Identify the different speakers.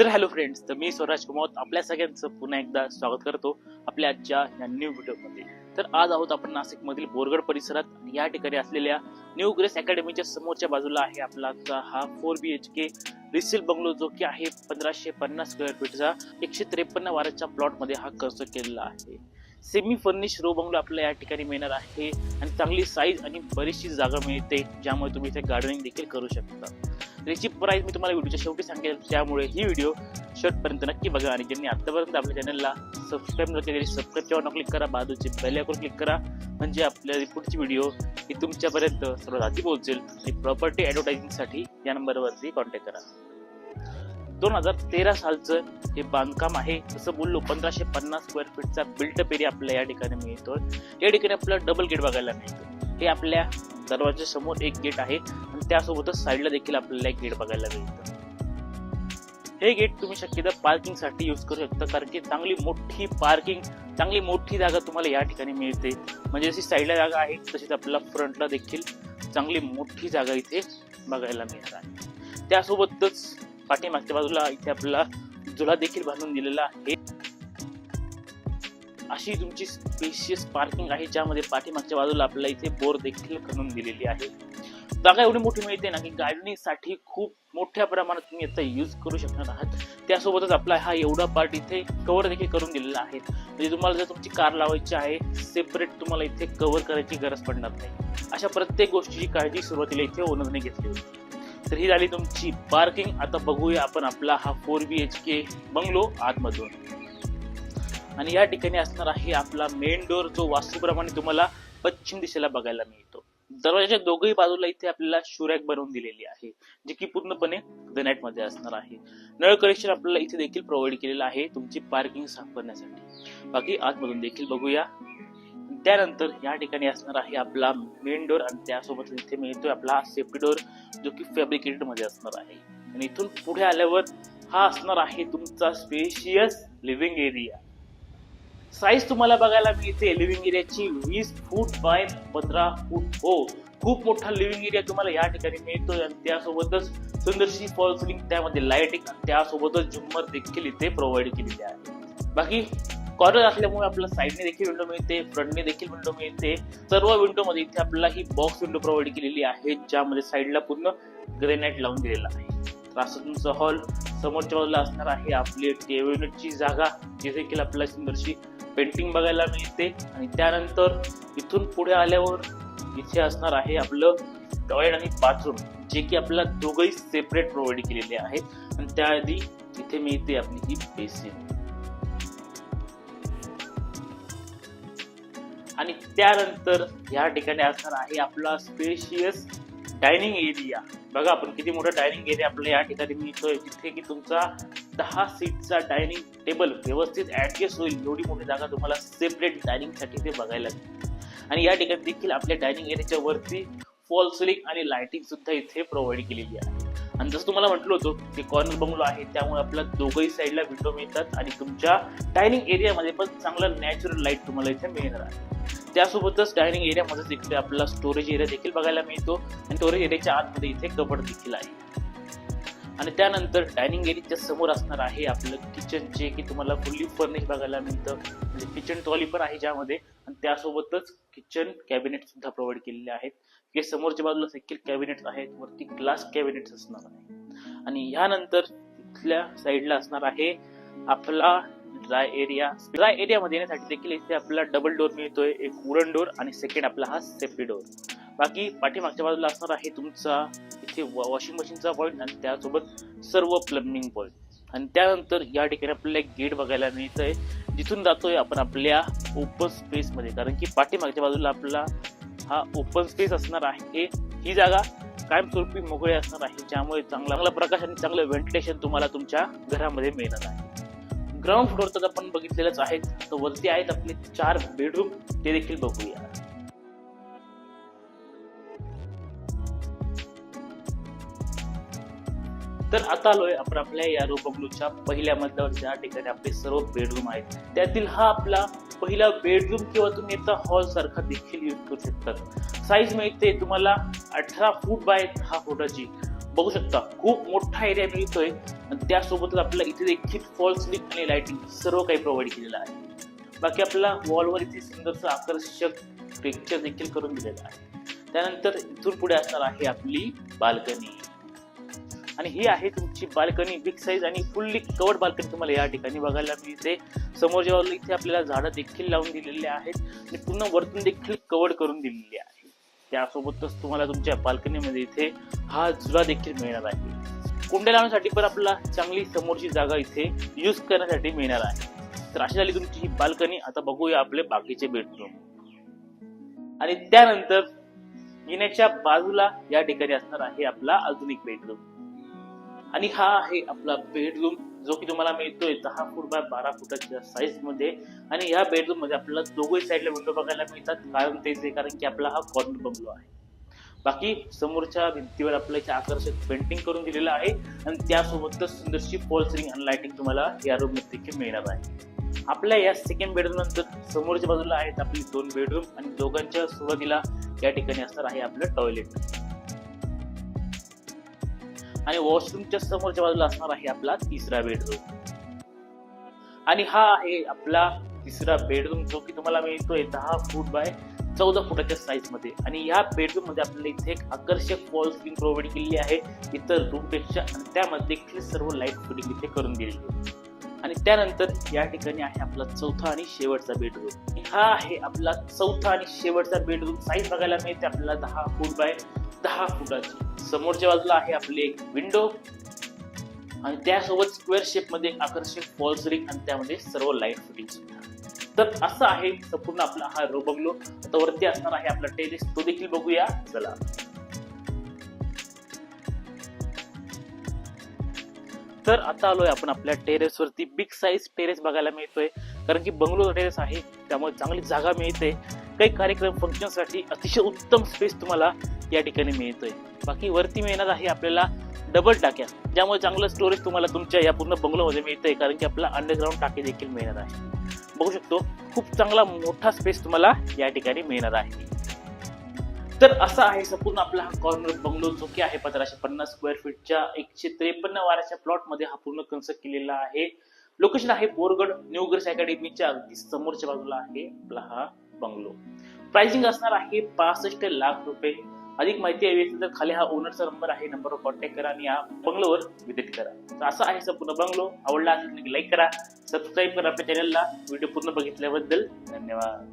Speaker 1: तर hello friends तर मी स्वराज कुमावत आपल्या सगळ्यांचं पुन्हा एकदा स्वागत करतो आपल्या आजच्या या न्यू व्हिडिओमध्ये तर आज आहोत आपण नाशिकमधील बोरगड परिसरात आणि या ठिकाणी असलेल्या न्यू ग्रेस अकॅडमीच्या समोरच्या बाजूला आहे आपला हा four B H K resale bungalow जो की आहे पंधराशे पन्नास स्क्वेअर फीटचा एकशे त्रेपन्न वाराच्या प्लॉटमध्ये हा खर्च केलेला आहे. सेमी फर्निश रो बंगलो आपल्याला या ठिकाणी मिळणार आहे. आणि चांगली साईज आणि बरीचशी जागा मिळते ज्यामुळे तुम्ही इथे गार्डनिंग देखील करू शकता. तर याची प्राईस मी तुम्हाला व्हिडिओच्या शेवटी सांगेल त्यामुळे ही व्हिडिओ शेवटपर्यंत नक्की बघा आणि ज्यांनी आतापर्यंत आपल्या चॅनलला सबस्क्राईब न केली सबस्क्राईबच्या क्लिक करा बाजूची बेल आयकॉन क्लिक करा म्हणजे आपल्या पुढची व्हिडिओ ही तुमच्यापर्यंत सर्वात आधी पोहोचेल. आणि प्रॉपर्टी ॲडव्हर्टायझिंगसाठी या नंबरवरती कॉन्टॅक्ट करा. दोन हजार तेरा सालचं हे बांधकाम आहे जसं बोललो. पंधराशे पन्नास स्क्वेअर फीटचा बिल्टअप एरिया आपल्याला या ठिकाणी मिळतो या ठिकाणी आपल्याला डबल गेट बघायला मिळतो हे आपल्या दरवाजा समोर एक गेट आहे आणि त्यासोबतच साईडला देखील आपल्याला एक गेट बघायला मिळतं हे गेट तुम्ही शक्यतो पार्किंगसाठी यूज करू शकता कारण की चांगली मोठी पार्किंग चांगली मोठी जागा तुम्हाला या ठिकाणी मिळते. म्हणजे जशी साईडला जागा आहे तशीच आपल्याला फ्रंटला देखील चांगली मोठी जागा इथे बघायला मिळणार आहे. त्यासोबतच पाठीमागच्या बाजूला इथे आपल्याला झुला देखील बांधून दिलेला आहे. अशी तुमची स्पेशियस पार्किंग आहे ज्यामध्ये पाठीमागच्या बाजूला आपल्याला इथे बोर देखील करून दिलेली आहे. जागा एवढी मोठी मिळते ना की गार्डनिंगसाठी खूप मोठ्या प्रमाणात तुम्ही याचा यूज करू शकणार आहात. त्यासोबतच आपला हा एवढा पार्ट इथे कव्हर देखील करून दिलेला आहे. म्हणजे तुम्हाला जर तुमची कार लावायची आहे सेपरेट तुम्हाला इथे कव्हर करायची गरज पडणार नाही. अशा प्रत्येक गोष्टीची काळजी सुरुवातीला इथे ओनरने घेतली होती. तर ही झाली तुमची. पार्किंग आता बघूया आपण आपला हा four B H K bungalow आतमधून. आणि या ठिकाणी असणार आहे आपला मेन डोर जो वास्तूप्रमाणे तुम्हाला पश्चिम दिशेला बघायला मिळतो. दरवाजाच्या दोघही बाजूला इथे आपल्याला शुरॅक बनवून दिलेली आहे जी की पूर्णपणे ग्रेनाइटमध्ये असणार आहे. नळ कनेक्शन आपल्याला इथे देखील प्रोव्हाइड केलेलं आहे तुमची पार्किंग साफ करण्यासाठी बाकी आतमधून देखील बघूया. त्यानंतर या ठिकाणी असणार आहे आपला मेन डोर आणि त्यासोबत इथे मिळतोय आपला सेफ्टी डोर जो की फॅब्रिकेटेडमध्ये असणार आहे. आणि इथून पुढे आल्यावर हा असणार आहे तुमचा स्पेशियस लिव्हिंग एरिया साईज तुम्हाला बघायला मिळते. लिव्हिंग एरियाची वीस फूट बाय पंधरा फूट. हो खूप मोठा लिव्हिंग एरिया तुम्हाला या ठिकाणी मिळतोय आणि त्यासोबतच सुंदरशी फॉल सिलिंग त्यामध्ये लाईटिंग आणि त्यासोबतच झुम्मर देखील इथे प्रोव्हाइड केलेली आहे. बाकी कॉर्नर असल्यामुळे आपल्याला साईडने देखील विंडो मिळते फ्रंटने देखील विंडो मिळते. सर्व विंडोमध्ये इथे आपल्याला ही बॉक्स विंडो प्रोव्हाइड केलेली आहे ज्यामध्ये साईडला पूर्ण ग्रेनाइट लावून दिलेला आहे. तर असं हॉल समोरच्या बाजूला असणार आहे. आपली युनिटची जागा जी देखील आपल्याला सुंदरशी पेंटिंग बघायला मिळते. आणि त्यानंतर इथून पुढे आल्यावर इथे असणार आहे आपलं टॉयलेट आणि बाथरूम जे की आपल्याला दोघंही सेपरेट प्रोव्हाइड केलेले आहेत. आणि त्याआधी इथे मिळते आपली ही बेसिन आणि त्यानंतर या ठिकाणी असणार आहे आपला स्पेशियस डायनिंग एरिया बघा आपण किती मोठा डायनिंग एरिया आपल्याला या ठिकाणी मिळतोय जिथे की तुमचा दहा सीटचा डायनिंग टेबल व्यवस्थित ऍडजस्ट होईल. एवढी मोठी जागा तुम्हाला सेपरेट डायनिंगसाठी ते बघायला आणि या ठिकाणी देखील आपल्या डायनिंग एरियाच्या वरती फॉल सिलिंग आणि लाइटिंग सुद्धा इथे प्रोव्हाइड केलेली आहे. आणि जसं तुम्हाला म्हटलं होतं की कॉर्नर बंगलो आहे त्यामुळे आपल्या दोघही साईडला विंडो मिळतात आणि तुमच्या डायनिंग एरियामध्ये पण चांगला नॅचरल लाइट तुम्हाला इथे मिळणार आहे. त्यासोबतच डायनिंग एरियामध्येच इकडे आपल्याला स्टोरेज एरिया देखील बघायला मिळतो आणि स्टोरेज एरियाच्या आतमध्ये इथे कबड देखील आहे. आणि त्यानंतर डायनिंग एरियाच्या समोर असणार आहे आपलं किचन जे की तुम्हाला फुल्ली फर्निश बघायला मिळतं. म्हणजे किचन ट्रॉली पण आहे ज्यामध्ये आणि त्यासोबतच किचन कॅबिनेट सुद्धा प्रोव्हाइड केलेले आहेत. की समोरच्या बाजूला देखील कॅबिनेट्स आहेत. वरती ग्लास कॅबिनेट्स असणार आहे. आणि ह्यानंतर तिथल्या साईडला असणार आहे आपला ड्राय एरिया ड्राय एरियामध्ये येण्यासाठी देखील इथे आपल्याला डबल डोर मिळतोय एक उरण डोर आणि सेकंड आपला हा सेफ्टी डोर बाकी पाठीमागच्या बाजूला असणार आहे तुमचा इथे वॉशिंग मशीनचा पॉईंट आणि त्यासोबत सर्व प्लम्बिंग पॉईंट आणि त्यानंतर या ठिकाणी आपल्याला एक गेट बघायला मिळतंय. जिथून जातोय आपण आपल्या ओपन स्पेसमध्ये कारण की पाठीमागच्या बाजूला आपला हा ओपन स्पेस असणार आहे. ही जागा कायमस्वरूपी मोकळी असणार आहे. ज्यामुळे चांगला चांगला प्रकाश आणि चांगलं व्हेंटिलेशन तुम्हाला तुमच्या घरामध्ये मिळणार आहे. ग्राउंड फ्लोअर तर आपण बघितलेलंच आहे. तर वरती आहेत आपले चार बेडरूम ते देखील बघूया. तर आता आलोय आपण आपल्या या बंगलूच्या पहिल्या मजल्यावर ज्या ठिकाणी आपले सर्व बेडरूम आहेत. त्यातील हा आपला पहिला बेडरूम किंवा तुम्ही याचा हॉल सारखा देखील यूज करू शकतात साईज मिळते तुम्हाला अठरा फूट बाय दहा फुटाची. बघू शकता खूप मोठा एरिया मिळतोय. आणि त्यासोबतच आपल्याला इथे देखील फॉल्स लिफ्ट आणि लाइटिंग सर्व काही प्रोव्हाइड केलेलं आहे. बाकी आपला वॉलवर इथे सुंदरचं आकर्षक पिक्चर देखील करून दिलेलं आहे. त्यानंतर इथून पुढे असणार आहे आपली बाल्कनी आणि ही आहे तुमची बाल्कनी बिग साईज आणि फुल्ली कवर्ड बाल्कनी तुम्हाला या ठिकाणी बघायला मिळते. समोरच्या बाजूला इथे आपल्याला झाडं देखील लावून दिलेली आहेत आणि पूर्ण वरतून देखील कवर्ड करून दिलेली आहे. त्यासोबतच तुम्हाला तुमच्या बाल्कनीमध्ये इथे हा झुला देखील मिळणार आहे. कुंड्या लावण्यासाठी पण आपल्याला चांगली समोरची जागा इथे यूज करण्यासाठी मिळणार आहे. तर अशी झाली तुमची ही बाल्कनी आता बघूया आपले बाकीचे बेडरूम आणि त्यानंतर येण्याच्या बाजूला या ठिकाणी असणार आहे आपला अजून एक बेडरूम आणि हा आहे आपला बेडरूम जो की तुम्हाला मिळतोय दहा फूट बाय बारा फुटाच्या साईजमध्ये. आणि या बेडरूममध्ये आपल्याला दोघे साईडला विंडो बघायला मिळतात. कारण तेच आहे कारण की आपला हा कॉर्नर बंगलो आहे. बाकी समोरच्या भिंतीवर आपल्याला आकर्षक पेंटिंग करून दिलेलं आहे. आणि त्यासोबतच सुंदरशी फॉल सिलिंग आणि लाइटिंग तुम्हाला या रूममध्ये देखील मिळणार आहे. आपल्या या सेकंड बेडरूम नंतर समोरच्या बाजूला आहेत आपली दोन बेडरूम आणि दोघांच्या सुरुवातीला या ठिकाणी असणार आहे आपलं टॉयलेट आणि वॉशरूमच्या समोरच्या बाजूला असणार आहे आपला तिसरा बेडरूम. आणि हा आहे आपला तिसरा बेडरूम जो की तुम्हाला मिळतोय दहा फूट बाय चौदा फुटाच्या साईजमध्ये. आणि या बेडरूममध्ये आपल्याला इथे एक आकर्षक वॉल स्क्रीन प्रोव्हाइड केलेली आहे. इतर रूमपेक्षा आणि त्यामध्ये देखील सर्व लाइट फिटिंग इथे करून दिलेली आहे. आणि त्यानंतर या ठिकाणी आहे आपला चौथा आणि शेवटचा बेडरूम हा आहे आपला चौथा आणि शेवटचा बेडरूम साईज बघायला मिळते आपल्याला दहा फूट बाय दहा फुटाची. समोरच्या बाजूला आहे आपली एक विंडो आणि त्यासोबत स्क्वेअर शेपमध्ये आकर्षक फॉल्स रिंग आणि त्यामध्ये सर्व लाइट फिटिंग सुद्धा. तर असं आहे संपूर्ण आपला हा रो बंगलो. आता वरती असणार आहे आपला टेरेस तो देखील बघूया. चला. तर आता आलोय आपण आपल्या टेरेस वरती. बिग साईज टेरेस बघायला मिळतोय. कारण की बंगलो टेरेस आहे. त्यामुळे चांगली जागा मिळते. काही कार्यक्रम फंक्शनसाठी अतिशय उत्तम स्पेस तुम्हाला या ठिकाणी मिळतोय. बाकी वरती मिळणार आहे आपल्याला डबल टाक्या. ज्यामुळे चांगलं स्टोरेज तुम्हाला तुमच्या या पूर्ण बंगलोमध्ये मिळतंय कारण की आपला अंडरग्राऊंड टाकी देखील मिळणार आहे. बघू शकतो खूप चांगला मोठा स्पेस तुम्हाला या ठिकाणी मिळणार आहे. तर असा आहे संपूर्ण आपला हा कॉर्नर बंगलो जो की आहे पंधराशे पन्नास स्क्वेअर फीटच्या एकशे त्रेपन्न वाराच्या प्लॉटमध्ये हा पूर्ण कन्स्ट्रक्ट केलेला आहे. लोकेशन आहे बोरगड न्यू गर्ल्स अकॅडमीच्या अगदी समोरच्या बाजूला आहे आपला हा बंगलो प्राइसिंग असणार आहे पासष्ट लाख रुपये. अधिक माहिती हवी असेल तर खाली हा ओनरचा नंबर आहे नंबरवर कॉन्टॅक्ट करा आणि या बंगलोवर व्हिजिट करा. तर असा आहे संपूर्ण बंगलो आवडला असेल लाईक करा. सबस्क्राईब करा आपल्या चॅनलला व्हिडिओ पूर्ण बघितल्याबद्दल धन्यवाद.